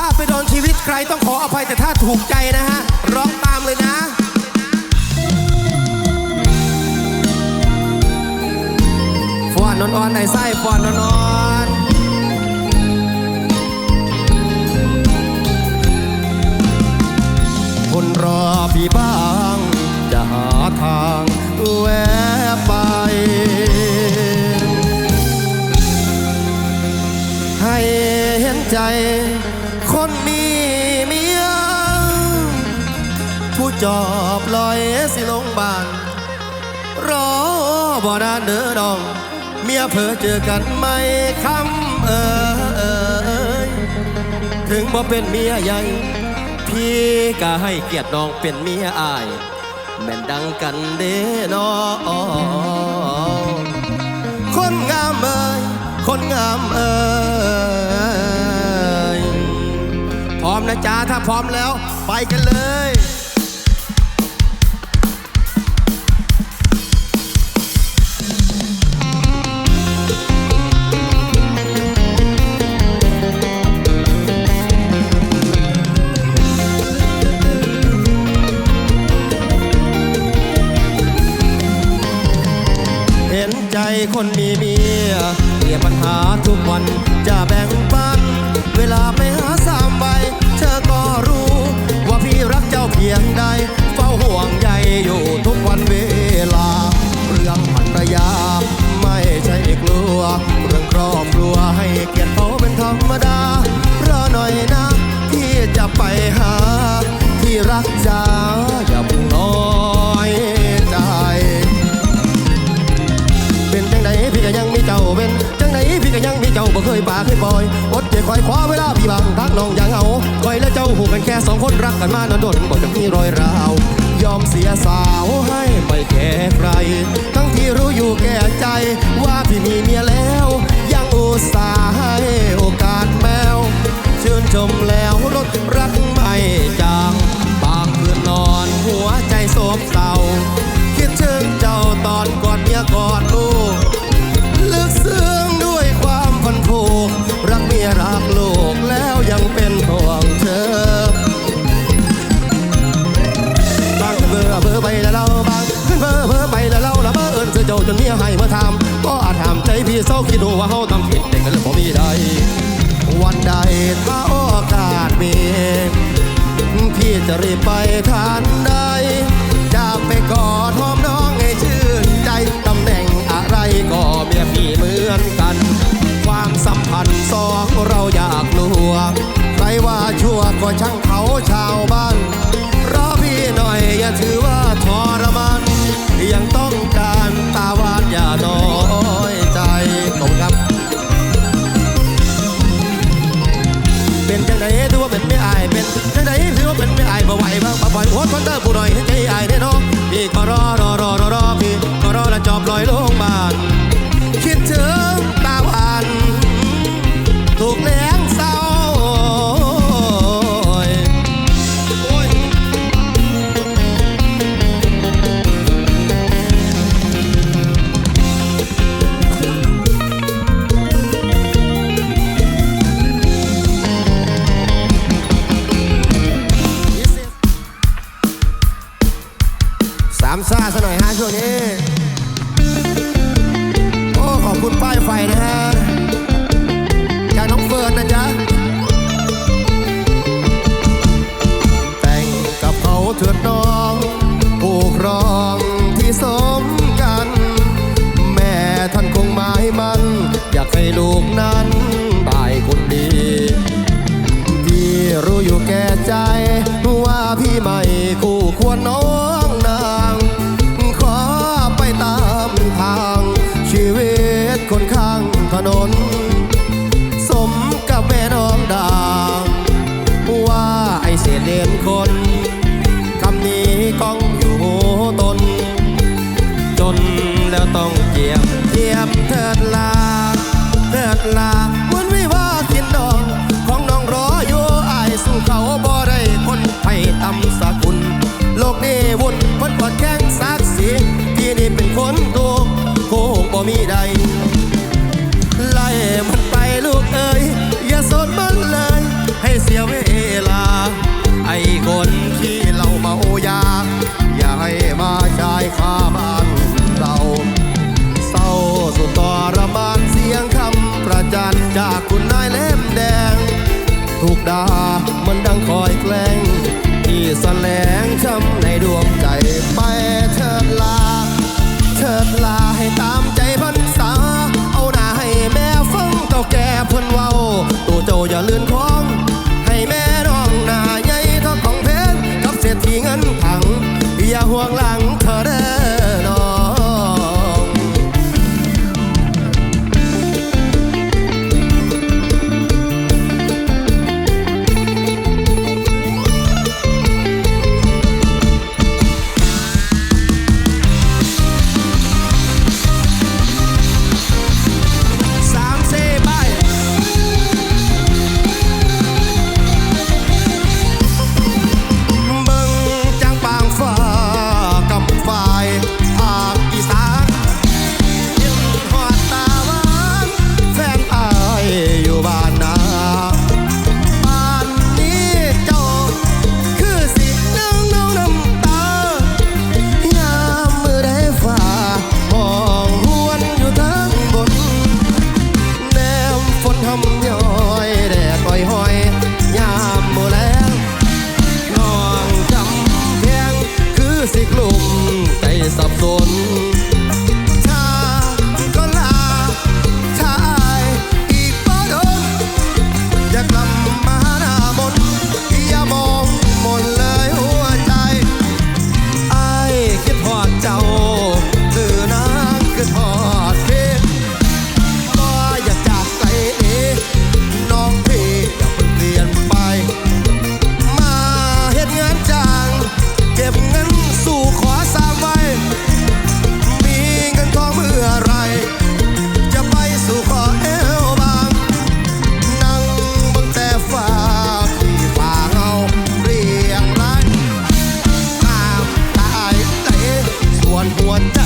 ถ้าไปโดนชีวิตใครต้องขออภัยแต่ถ้าถูกใจนะฮะ ร้องตามเลยนะฟอนนอนในไส้ฟอนนอน มีเมียผู้จอบลอยสิลงบานรอบ่นานเด้อน้อง เมียเผลอเจอกันไหมคำเอยถึงบ่เป็นเมียใหญ่ พี่ก็ให้เกียรติน้องเป็นเมียอาย แม่นดังกันเด้นอคนงามเอ้ยคนงามเอ้ย ร้อมนะจ๊ะ ถ้าพร้อมแล้ว ไปกันเลยเห็นใจคนมีเมียเกลี่ยปัญหาทุกวันจะแบ่งปัน เวลา ยงใด เฝ้าห่วงใยอยู่ทุกวันเวลา เรื่องภรรยา ไม่ใช่กลัว เรื่องครอบครัวให้เกียรติเขาเป็นธรรมดารอหน่อยนะ ที่จะไปหา ที่รักจ้าอย่าเพุ่งน้อยใจ เป็นจังใดพี่ก็ยังมีเจ้าเป็นจังใดพี่ก็ยังมีเจ้าบ่เคยปากเคยปล่อยอด ใจคอยคว้าเวลาพี่บางทักน้องอย่างเอาคอยและเจ้าหูกันแค่สองคนรักกันมานานดนบ่จะมีรอยร้าวยอมเสียสาวให้ไม่แคร์ใคร ทั้งที่รู้อยู่แก่ใจว่าพี่มีเมียแล้ว ยังอุตส่าห์ให้โอกาสแมว ชื่นชมแล้วลดรักไม่จางบางคืนนอนหัวใจโศกเศร้าคิดถึงเจ้า เร์เอิญเสือเจ้าจนเมียให้มาทำก็อาจถามใจพี่เศร้าคิดดูว่าเฮาทำผิดแต่ก็เรื่องผมมีใดวันใดถ้าโอกาสมีพี่จะรีบไปทานใดจะไปก่อน บ่ไหวบ้างบ่ปล่อยหัวคนเตอร์ผู้หน่อยให้ใจอายแน่นอนพี่ก็รอรอรอรอรอพี่ก็รอและจอบลอยลงบ้านคิดถึงตาหวานถูกแล้ว น่อยฮะช่วงนี้ โอ้ ขอบคุณป้ายไฟนะฮะจากน้องเฟิร์นนะจ๊ะ แต่งกับเขาเถิดน้องผูกรองที่สมกัน แม่ท่านคงหมายมัน อยากให้ลูกนั้นได้คนดีพี่รู้อยู่แก่ใจ ว่าพี่ไม่คู่ควรน้อง นน สมกับแม่น้องดางว่าไอเสียเลียนคนคำนี้ก้องอยู่ตน จนแล้วต้องเจียมเจียมเถิดลาเถิดลา ถูกด่ามันดังคอยแกล้ง ที่สแสลงช้ำในดวงใจไปเถิดลา เถิดลาให้ตามใจพันษา เอาหน้าให้แม่ฟังเต่าแก่เพิ่นเว้าตัวเจ้าอย่าเลื่อนคอ สู่ขอสามไว้มีเงินทองเมื่อไร จะไปสู่ขอเอวบางนั่งบนแต่ฟ้าที่ฟ้าเงาเรียงรันข้ามตายเตะส่วนหัวใจ